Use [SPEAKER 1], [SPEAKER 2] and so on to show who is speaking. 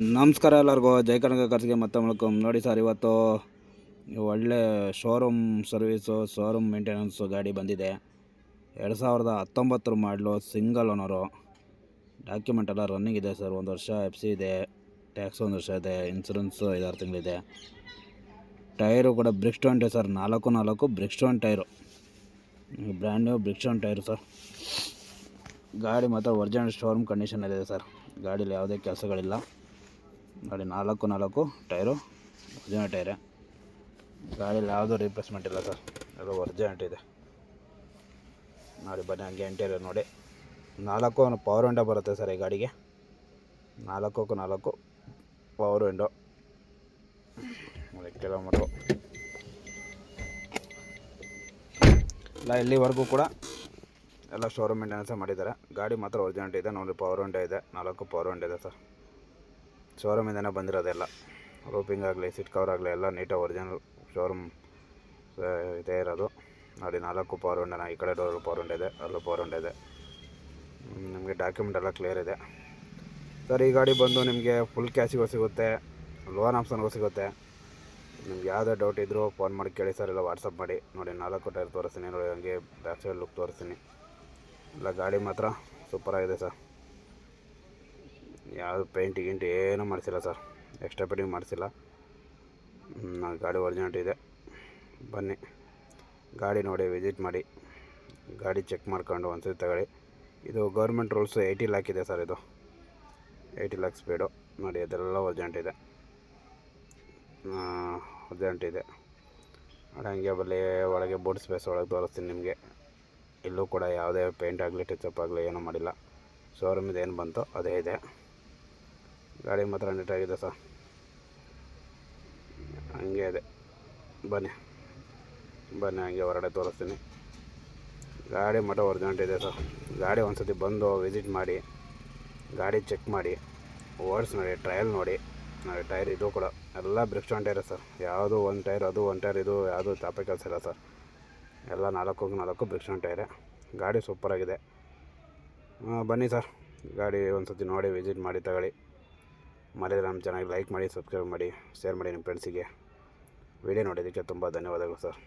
[SPEAKER 1] ನಮಸ್ಕಾರ ಎಲ್ಲರಿಗೂ. ಜೈ ಕನಕ ಕರ್ಸಿಗೆ ಮತ್ತೆ ಮಾಡ್ಕೊಂಡು ನೋಡಿ ಸರ್, ಇವತ್ತು ಒಳ್ಳೆ ಶೋರೂಮ್ ಸರ್ವೀಸು ಶೋರೂಮ್ ಮೇಂಟೆನೆನ್ಸು ಗಾಡಿ ಬಂದಿದೆ. ಎರಡು ಸಾವಿರದ ಹತ್ತೊಂಬತ್ತರ ಮಾಡಲು ಸಿಂಗಲ್ ಓನರು ಡಾಕ್ಯುಮೆಂಟ್ ಎಲ್ಲ ರನ್ನಿಂಗ್ ಇದೆ ಸರ್. ಒಂದು ವರ್ಷ ಎಫ್ ಸಿ ಇದೆ ಟ್ಯಾಕ್ಸ್ ಒಂದು ವರ್ಷ ಇದೆ ಇನ್ಸೂರೆನ್ಸು ಐದಾರು ತಿಂಗಳಿದೆ. ಟೈರು ಕೂಡ ಬ್ರಿಕ್ಸ್ಟೋನ್ ಟೈರ್ ಸರ್. ನಾಲ್ಕು ನಾಲ್ಕು Bridgestone tyre brand new Bridgestone tyre sir. ಗಾಡಿ ಮಾತ್ರ ಒರಿಜಿನಲ್ ಶೋರೂಮ್ ಕಂಡೀಷನಲ್ಲಿದೆ ಸರ್. ಗಾಡೀಲಿ ಯಾವುದೇ ಕೆಲಸಗಳಿಲ್ಲ. ನೋಡಿ ನಾಲ್ಕು ನಾಲ್ಕು ಟೈರು ಒರಿಜಿನಲ್ ಟೈರೇ. ಗಾಡೀಲಿ ಯಾವುದೂ ರೀಪ್ಲೇಸ್ಮೆಂಟ್ ಇಲ್ಲ ಸರ್. ಎಲ್ಲ ಒರಿಜಿನಲ್ ಇದೆ. ನೋಡಿ, ಬನ್ನಿ, ಹಂಗೆ ಎಂಟೈರ್ ನೋಡಿ. ನಾಲ್ಕು ಪವರ್ ವಿಂಡೋ ಬರುತ್ತೆ ಸರ್ ಈ ಗಾಡಿಗೆ. ನಾಲ್ಕಕ್ಕೂ ನಾಲ್ಕು ಪವರ್ ವಿಂಡೋ ಕಿಲೋಮೀಟ್ರು ಇಲ್ಲ, ಇಲ್ಲಿವರೆಗೂ ಕೂಡ ಎಲ್ಲ ಶೋರೂಮ್ ಮೇಂಟೆನೆನ್ಸೇ ಮಾಡಿದ್ದಾರೆ. ಗಾಡಿ ಮಾತ್ರ ಒರಿಜಿನಲ್ ಇದೆ, ನೋಡಿ ಪವರ್ ವಿಂಡೋ ಇದೆ, ನಾಲ್ಕು ಪವರ್ ವಿಂಡೋ ಇದೆ ಸರ್. ಶೋರೂಮಿಂದನೇ ಬಂದಿರೋದೆಲ್ಲ. ರೂಪಿಂಗ್ ಆಗಲಿ, ಸಿಟ್ ಕವರ್ ಆಗಲಿ ಎಲ್ಲ ನೀಟಾಗಿ ಒರಿಜಿನಲ್ ಶೋರೂಮ್ ಇದೇ ಇರೋದು. ನೋಡಿ ನಾಲ್ಕು ಪವರ್ ವಿಂಡೋನ ಈ ಕಡೆ ಡೋರ್ ಪವರ್ ವಿಂಡೋ ಇದೆ, ಅಲ್ಲೂ ಪವರ್ ವಿಂಡೋ ಇದೆ. ನಿಮಗೆ ಡಾಕ್ಯುಮೆಂಟ್ ಎಲ್ಲ ಕ್ಲಿಯರ್ ಇದೆ. ಸರ್, ಈ ಗಾಡಿ ಬಂದು ನಿಮಗೆ ಫುಲ್ ಕ್ಯಾಶಿಗೂ ಸಿಗುತ್ತೆ ಲೋನ್ ಆಪ್ಷನ್ಗೂ ಸಿಗುತ್ತೆ. ನಿಮ್ಗೆ ಯಾವುದೇ ಡೌಟ್ ಇದ್ದರೂ ಫೋನ್ ಮಾಡಿ ಕೇಳಿ ಸರ್, ಇಲ್ಲ ವಾಟ್ಸಪ್ ಮಾಡಿ. ನೋಡಿ, ನಾಲ್ಕು ಟೈರ್ ತೋರಿಸ್ತೀನಿ, ನೋಡಿ, ಹಂಗೆ ಬ್ಯಾಕ್ ಸೈಡ್ ಲುಕ್ ತೋರಿಸ್ತೀನಿ. ಇಲ್ಲ, ಗಾಡಿ ಮಾತ್ರ ಸೂಪರಾಗಿದೆ ಸರ್. ಯಾವುದು ಪೇಂಟ್ ಗಿಂಟ್ ಏನೂ ಮಾಡಿಸಿಲ್ಲ ಸರ್. ಎಕ್ಸ್ಟ್ರಾ ಪೇಂಟಿಂಗ್ ಮಾಡಿಸಿಲ್ಲ. ನಾನು ಗಾಡಿ ಒರಿಜಿನಲ್ ಇದೆ. ಬನ್ನಿ. ಗಾಡಿ ನೋಡಿ ವಿಸಿಟ್ ಮಾಡಿ. ಗಾಡಿ ಚೆಕ್ ಮಾಡ್ಕೊಂಡು ಒಂದ್ಸತಿ ತಗೊಳ್ಳಿ. ಇದು ಗೌರ್ಮೆಂಟ್ ರೂಲ್ಸು ಏಯ್ಟಿ ಲ್ಯಾಕ್ ಇದೆ ಸರ್ ಇದು. ಏಯ್ಟಿ ಲ್ಯಾಕ್ ಸ್ಪೀಡು ನೋಡಿ, ಅದೆಲ್ಲ ಒರ್ಜೆಂಟ್ ಇದೆ. ಒರ್ಜೆಂಟ್ ಇದೆ. ಹಂಗೆ ಬಲ್ಲಿ ಒಳಗೆ ಬೋರ್ಡ್ ಸ್ಪೇಸ್ ಒಳಗೆ ತೋರಿಸ್ತೀನಿ ನಿಮಗೆ. ಇಲ್ಲೂ ಕೂಡ ಯಾವುದೇ ಪೇಂಟ್ ಆಗಲಿ ಟಿಚಪ್ ಆಗಲಿ ಏನೂ ಮಾಡಿಲ್ಲ. ಶೋರೂಮಿದು ಏನು ಬಂತು, ಅದೇ ಇದೆ. ಗಾಡಿ ಮಾತ್ರ ನೀಟಾಗಿದೆ ಸರ್. ಹಂಗೆ ಇದೆ. ಬನ್ನಿ. ಬನ್ನಿ, ಹಂಗೆ ಹೊರಗಡೆ ತೋರಿಸ್ತೀನಿ. ಗಾಡಿ ಮಠ ಇದೆ ಸರ್. ಗಾಡಿ ಒಂದು ಸತಿ ಬಂದು ವಿಸಿಟ್ ಮಾಡಿ, ಗಾಡಿ ಚೆಕ್ ಮಾಡಿ ಓಡಿಸ್ ನೋಡಿ ಟ್ರಯಲ್ ನೋಡಿ ನೋಡಿ ಟೈರ್ ಇದು ಕೂಡ. ಎಲ್ಲ ಬ್ರಿಕ್ಸ್ಟಾನ್ ಟೈರ್ ಸರ್. ಯಾವುದು ಒಂದು ಟೈರ್ ಅದು ಒಂದು ಟೈರ್ ಇದು ಯಾವುದು ಚಾಪೆ ಕೆಲಸ ಇಲ್ಲ ಸರ್. ಎಲ್ಲ ನಾಲ್ಕು ನಾಲ್ಕು ಬ್ರಿಕ್ಸ್ ಒನ್ ಟೈರೇ ಗಾಡಿ ಸೂಪರಾಗಿದೆ ಬನ್ನಿ ಸರ್. ಗಾಡಿ ಒಂದು ಸತಿ ನೋಡಿ ವಿಸಿಟ್ ಮಾಡಿ, ತಗೊಳ್ಳಿ. ಮರಿದ್ರೆ ನಮ್ಮ ಚೆನ್ನಾಗಿ ಲೈಕ್ ಮಾಡಿ ಸಬ್ಸ್ಕ್ರೈಬ್ ಮಾಡಿ ಶೇರ್ ಮಾಡಿ ನಿಮ್ಮ ಫ್ರೆಂಡ್ಸಿಗೆ ವಿಡಿಯೋ ನೋಡಿದ್ದಕ್ಕೆ ತುಂಬ ಧನ್ಯವಾದಗಳು ಸರ್